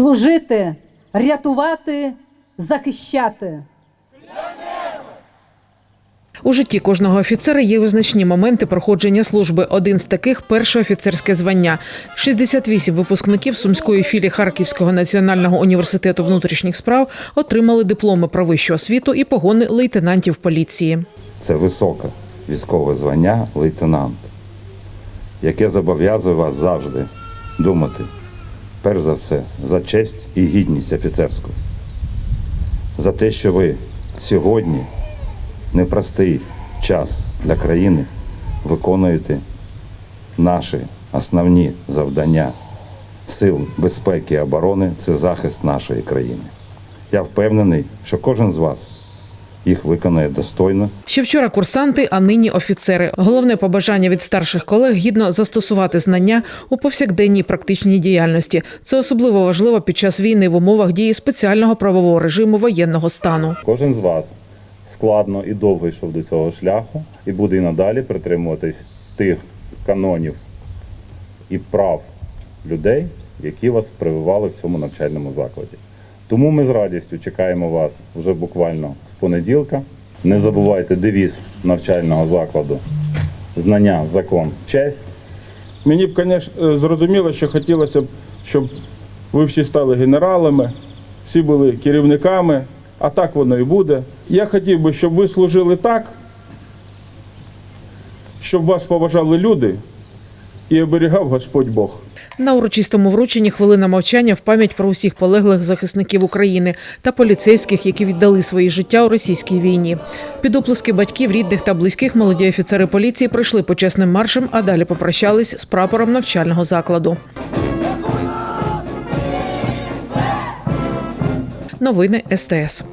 служити, рятувати, захищати. У житті кожного офіцера є визначні моменти проходження служби. Один з таких перше офіцерське звання. 68 випускників сумської філії Харківського національного університету внутрішніх справ отримали дипломи про вищу освіту і погони лейтенантів поліції. це високе військове звання лейтенант, яке зобов'язує вас завжди думати, перш за все, за честь і гідність офіцерську, за те, що ви сьогодні непростий час для країни виконуєте наші основні завдання сил безпеки і оборони це захист нашої країни. Я впевнений, що кожен з вас їх виконає достойно Ще вчора курсанти, а нині офіцери. Головне побажання від старших колег гідно застосувати знання у повсякденній практичній діяльності. Це особливо важливо під час війни в умовах дії спеціального правового режиму воєнного стану. Кожен з вас складно і довго йшов до цього шляху і буде і надалі притримуватись тих канонів і прав людей, які вас прививали в цьому навчальному закладі. Тому ми з радістю чекаємо вас вже буквально з понеділка. Не забувайте девіз навчального закладу знання, закон, честь. Мені б, звісно, зрозуміло, що хотілося б, щоб ви всі стали генералами, всі були керівниками, а так воно і буде. Я хотів би, щоб ви служили так, щоб вас поважали люди і оберігав Господь Бог. На урочистому врученні хвилина мовчання в пам'ять про усіх полеглих захисників України та поліцейських, які віддали свої життя у російській війні. Під оплески батьків, рідних та близьких молоді офіцери поліції пройшли почесним маршем, а далі попрощались з прапором навчального закладу. Новини СТС.